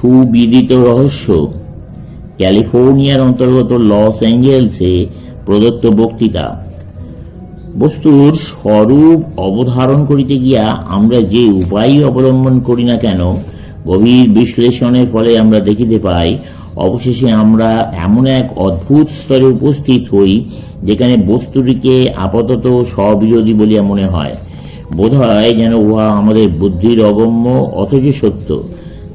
সুবিদিত রহস্য। ক্যালিফোর্নিয়ার অন্তর্গত লস অ্যাঞ্জেলসে প্রদত্ত বক্তৃতা। বস্তুর স্বরূপ অবধারণ করিতে গিয়া আমরা যে উপায় অবলম্বন করি না কেন, গভীর বিশ্লেষণের ফলে আমরা দেখিতে পাই, অবশেষে আমরা এমন এক অদ্ভুত স্তরে উপস্থিত হই, যেখানে বস্তুটিকে আপাতত স্ববিরোধী বলিয়া মনে হয়। বোধ হয় যেন উহা আমাদের বুদ্ধির অগম্য, অথচ সত্য।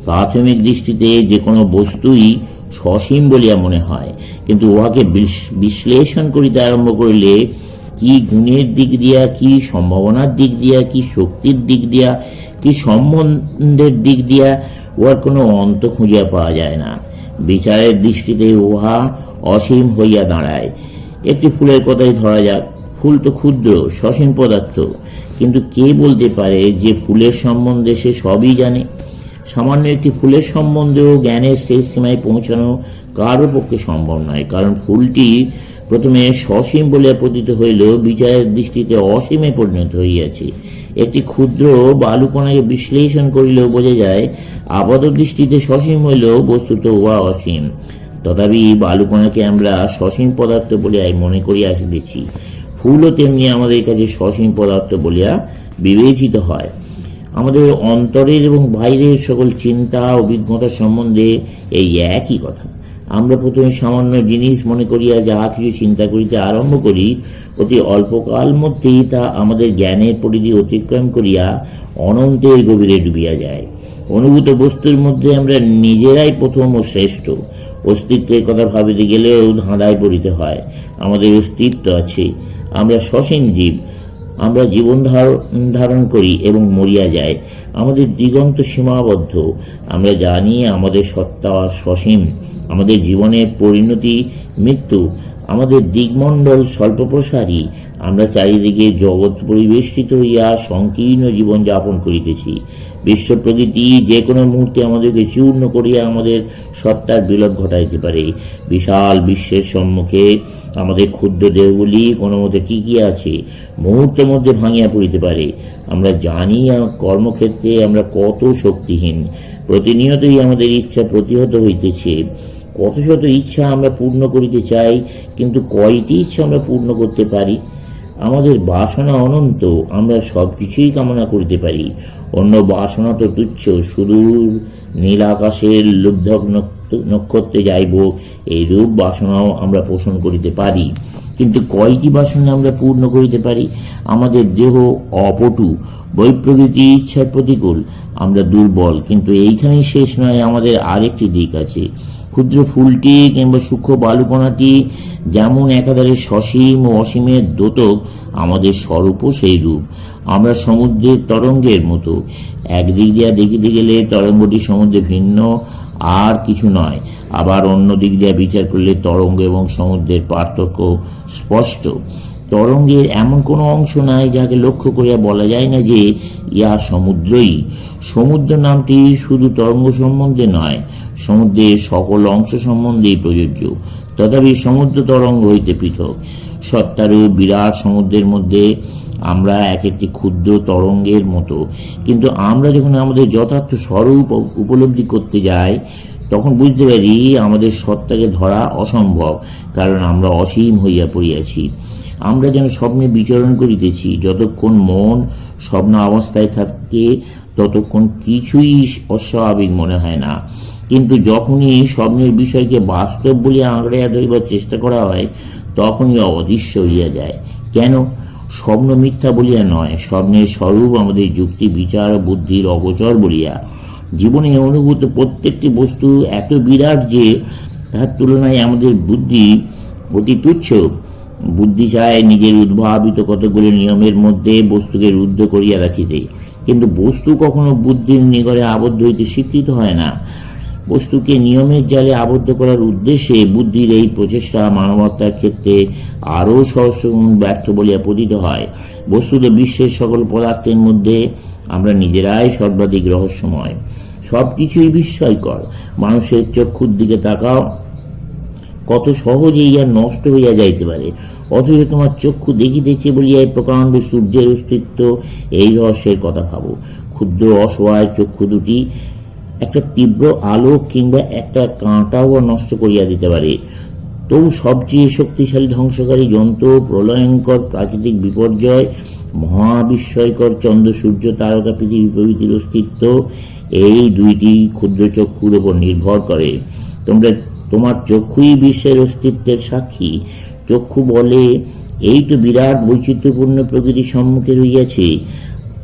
প্রাথমিক দৃষ্টিতে যে কোনো বস্তুই সসীম বলিয়া মনে হয়। কিন্তু উহাকে বিশ- বিশ্লেষণ করিতে আরম্ভ করিলে কি গুণের দিক দিয়া, কি সম্ভাবনার দিক দিয়া, কি শক্তির দিক দিয়া, কি সম্বন্ধের দিক দিয়া উহার কোনো অন্ত খুঁজিয়া পাওয়া যায় না। বিচারের দৃষ্টিতে উহা অসীম হইয়া দাঁড়ায়। একটি ফুলের কথাই ধরা যাক। ফুল তো ক্ষুদ্র, সসীম পদার্থ। কিন্তু কে বলতে পারে যে ফুলের সম্বন্ধে সে সবই জানে? সামান্য একটি ফুলের সম্বন্ধেও জ্ঞানের শেষ সীমায় পৌঁছানো কারও পক্ষে সম্ভব নয়, কারণ ফুলটি প্রথমে সসীম বলিয়া পতিত হইলেও বিচারের দৃষ্টিতে অসীমে পরিণত হইয়াছে। একটি ক্ষুদ্র বালুকণাকে বিশ্লেষণ করিলেও বোঝা যায়, আপাত দৃষ্টিতে সসীম হইলেও বস্তুত উহা অসীম। তথাপি বালুকণাকে আমরা সসীম পদার্থ বলিয়াই মনে করিয়া আসিতেছি। ফুলও তেমনি আমাদের কাছে সসীম পদার্থ বলিয়া বিবেচিত হয়। আমাদের অন্তরের এবং বাইরের সকল চিন্তা অভিজ্ঞতা সম্বন্ধে এই একই কথা। আমরা প্রথমে সামান্য জিনিস মনে করিয়া যাহা কিছু চিন্তা করিতে আরম্ভ করি, অতি অল্পকাল মধ্যেই তা আমাদের জ্ঞানের পরিধি অতিক্রম করিয়া অনন্তের গভীরে ডুবিয়া যায়। অনুভূত বস্তুর মধ্যে আমরা নিজেরাই প্রথম ও শ্রেষ্ঠ। অস্তিত্বের কথা ভাবিতে গেলেও ধাঁধায় পড়িতে হয়। আমাদের অস্তিত্ব আছে। আমরা সসীম জীব। আমরা জীবন ধার- ধারণ করি এবং মরিয়া যায় আমাদের দিগন্ত সীমাবদ্ধ। আমরা জানি আমাদের সত্তা সসীম, আমাদের জীবনের পরিণতি মৃত্যু, আমাদের দিগমণ্ডল স্বল্পপ্রসারী। আমরা চারিদিকে জগৎ পরিবেষ্টিত হইয়া সংকীর্ণ জীবন যাপন করিতেছি। বিশ্ব প্রকৃতি যে কোনো মুহূর্তে আমাদেরকে চূর্ণ করিয়া আমাদের সত্তার বিলোপ ঘটাইতে পারে। বিশাল বিশ্বের সম্মুখে আমাদের ক্ষুদ্র দেহগুলি কোনো মতে টিকিয়ে আছে, মুহূর্তের মধ্যে ভাঙিয়া পড়িতে পারে। আমরা জানি কর্মক্ষেত্রে আমরা কত শক্তিহীন। প্রতিনিয়তই আমাদের ইচ্ছা প্রতিহত হইতেছে। কত শত ইচ্ছা আমরা পূর্ণ করিতে চাই, কিন্তু কয়টি ইচ্ছা আমরা পূর্ণ করতে পারি? আমাদের বাসনা অনন্ত, আমরা সব কিছুই কামনা করিতে পারি। অন্য বাসনা তো তুচ্ছ, সুদূর নীল আকাশের লুব্ধক নক্ষ- নক্ষত্রে যাইব এই রূপ বাসনাও আমরা পোষণ করিতে পারি। কিন্তু কয়টি বাসনা আমরা পূর্ণ করিতে পারি? আমাদের দেহ অপটু, বৈপ্রকৃতি ইচ্ছার প্রতিকূল, আমরা দুর্বল, কিন্তু এইখানেই শেষ নয়, আমাদের আরেকটি দিক আছে। ক্ষুদ্র ফুলটি কিংবা সূক্ষ্ম বালুকণাটি যেমন একাধারে সসীম ও অসীমের দোতক, আমাদের স্বরূপও সেই রূপ। আমরা সমুদ্রের তরঙ্গের মতো। একদিক দিয়া দেখিতে গেলে তরঙ্গটি সমুদ্রে ভিন্ন, আর কিছু নয়। আবার অন্য দিক দিয়া বিচার করলে তরঙ্গ এবং সমুদ্রের পার্থক্য স্পষ্ট। তরঙ্গের এমন কোনো অংশ নাই যাকে লক্ষ্য করিয়া বলা যায় না যে ইহা সমুদ্রই। সমুদ্র নামটি শুধু তরঙ্গ সম্বন্ধে নয়, সমুদ্রের সকল অংশ সম্বন্ধেই প্রযোজ্য। তথাপি সমুদ্র তরঙ্গ হইতে পৃথক। সত্তারু বিরাট সমুদ্রের মধ্যে আমরা এক একটি ক্ষুদ্র তরঙ্গের মতো। কিন্তু আমরা যখন আমাদের যথার্থ স্বরূপ উপলব্ধি করতে যাই তখন বুঝতে পারি আমাদের সত্তাকে ধরা অসম্ভব, কারণ আমরা অসীম হইয়া পড়িয়াছি। আমরা যেন স্বপ্নে বিচরণ করিতেছি, যতক্ষণ মন স্বপ্ন অবস্থায় থাকে, ততক্ষণ কিছুই অস্বাভাবিক মনে হয় না। কিন্তু যখনই স্বপ্নের বিষয়কে বাস্তব বলিয়া আঁকড়াইয়া ধরিবার চেষ্টা করা হয়, তখনই অদৃশ্য হইয়া যায়। কেন? স্বপ্ন মিথ্যা বলিয়া নয়, স্বপ্নের স্বরূপ আমাদের যুক্তি, বিচার বুদ্ধির অগোচর বলিয়া। জীবনে অনুভূত প্রত্যেকটি বস্তু এত বিরাট যে, তার তুলনায় আমাদের বুদ্ধি অতি তুচ্ছ। বুদ্ধি চায় নিজের উদ্ভাবিত কতগুলি নিয়মের মধ্যে বস্তুকে রুদ্ধ করিয়া রাখিতে। কিন্তু বস্তু কখনো বুদ্ধির নিগড়ে আবদ্ধ হইতে স্বীকৃত হয় না। বস্তুকে নিয়মের জালে আবদ্ধ করার উদ্দেশ্যে বুদ্ধির এই প্রচেষ্টা মানবতার ক্ষেত্রে আরও সহস্রগুণ ব্যর্থ বলিয়া পতিত হয়। বস্তুত বিশ্বের সকল পদার্থের মধ্যে আমরা নিজেরাই সর্বাধিক রহস্যময়। সব কিছুই বিস্ময়কর। মানুষের চক্ষুর দিকে তাকাও। কত সহজেই ইহা নষ্ট হইয়া যাইতে পারে। অথচ তোমার চক্ষু দেখিতেছে বলিয়া এই প্রকাণ্ড সূর্যের অস্তিত্ব, এই রহস্যের কথা ভাবো। ক্ষুদ্র অসহায় চক্ষু দুটি একটা তীব্র আলো কিংবা একটা কাঁটাও নষ্ট করিয়া দিতে পারে। তবু সবচেয়ে শক্তিশালী ধ্বংসকারী যন্ত্র, প্রলয়ঙ্কর প্রাকৃতিক বিপর্যয়, মহাবিস্ময়কর চন্দ্র, সূর্য, তারকা, পৃথিবী প্রভৃতির অস্তিত্ব, এই দুইটি ক্ষুদ্র চক্ষুর উপর নির্ভর করে। তোমরা, তোমার চক্ষুই বিশ্বের অস্তিত্বের সাক্ষী। চক্ষু বলে, এই তো বিরাট বৈচিত্র্যপূর্ণ প্রকৃতির সম্মুখে রইয়াছে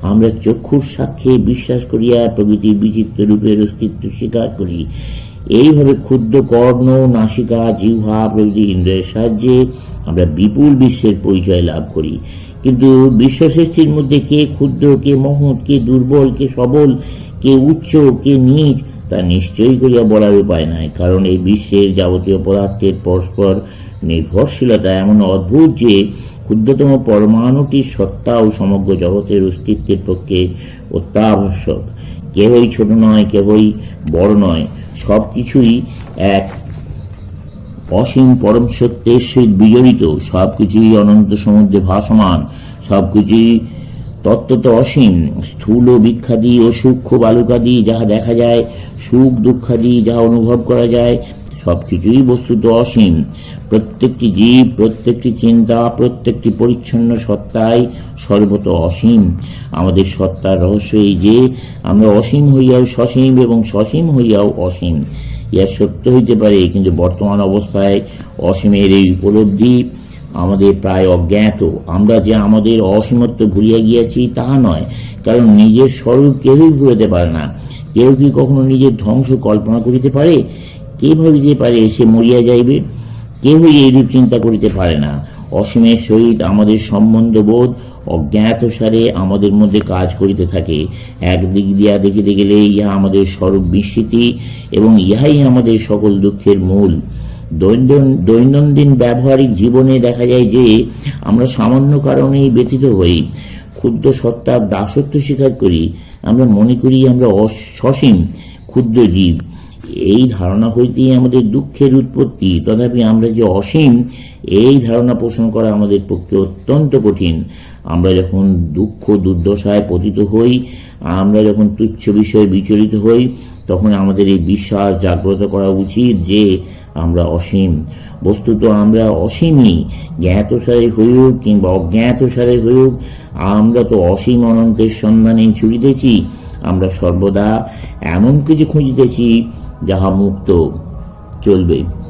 আমরা চক্ষুর সাক্ষ্যে বিশ্বাস করিয়া প্রকৃতির বিচিত্র রূপের অস্তিত্ব স্বীকার করি। এইভাবে ক্ষুদ্র কর্ণ, নাসিকা, জিহ্বা প্রভৃতি ইন্দ্রের সাহায্যে আমরা বিপুল বিশ্বের পরিচয় লাভ করি। কিন্তু বিশ্ব সৃষ্টির মধ্যে কে ক্ষুদ্র, কে মহৎ, কে দুর্বল, কে সবল, কে উচ্চ, কে নিচ, তা নিশ্চয়ই করিয়া বলার উপায় নাই, কারণ এই বিশ্বের যাবতীয় পদার্থের পরস্পর নির্ভরশীলতা এমন অদ্ভুত যে ক্ষুদ্রতম পরমাণুটির সত্তা ও সমগ্র জগতের অস্তিত্বের পক্ষে অত্যাবশ্যক। কেহই ছোট নয় কেহই বড় নয়। সব কিছুই এক অসীম পরম সত্যের সহিত বিজড়িত। সব কিছুই অনন্ত সমুদ্রে ভাসমান। সব সবকিছুই তত্ত্বত অসীম। স্থূল বিখ্যাদি ও সূক্ষ্ম বালুকাদি যাহা দেখা যায়, সুখ দুঃখাদি যাহা অনুভব করা যায় সবকিছুই বস্তুত অসীম প্রত্যেকটি জীব, প্রত্যেকটি চিন্তা, প্রত্যেকটি পরিচ্ছন্ন সত্তাই সর্বত অসীম। আমাদের সত্তার রহস্য এই যে, আমরা অসীম হইয়াও সসীম এবং সসীম হইয়াও অসীম। ইহা সত্য হইতে পারে, কিন্তু বর্তমান অবস্থায় অসীমের এই উপলব্ধি আমাদের প্রায় অজ্ঞাত। আমরা যে আমাদের অসীমত্ব ভুলিয়া গিয়াছি তাহা নয়, কারণ নিজের স্বরূপ কেউই ভুলিতে পারে না। কেউ কি কখনো নিজের ধ্বংস কল্পনা করিতে পারে? কে ভাবিতে পারে সে মরিয়া যাইবে? কেউই এইরূপ চিন্তা করিতে পারে না। অসীমের সহিত আমাদের সম্বন্ধবোধ অজ্ঞাত সারে আমাদের মধ্যে কাজ করিতে থাকে। একদিক দিয়া দেখিতে গেলে ইহা আমাদের স্বরূপ বিস্মৃতি এবং ইহাই আমাদের সকল দুঃখের মূল। দৈনন্দিন ব্যবহারিক জীবনে দেখা যায় যে, আমরা সামান্য কারণেই ব্যতীত হই। ক্ষুদ্র সত্তার দাসত্ব স্বীকার করি। আমরা মনে করি আমরা সসীম, ক্ষুদ্র জীব। এই ধারণা হইতেই আমাদের দুঃখের উৎপত্তি। তথাপি আমরা যে অসীম, এই ধারণা পোষণ করা আমাদের পক্ষে অত্যন্ত কঠিন। আমরা যখন দুঃখ দুর্দশায় পতিত হই, আমরা যখন তুচ্ছ বিষয়ে বিচলিত হই, তখন আমাদের এই বিশ্বাস জাগ্রত করা উচিত যে আমরা অসীম। বস্তুত আমরা অসীমই, জ্ঞাতসারে হইউক কিংবা অজ্ঞাতসারে হইউক, আমরা তো অসীম অনন্তের সন্ধানে ছুটিতেছি, আমরা সর্বদা এমন কিছু খুঁজিতেছি যাহা মুক্ত চলবে।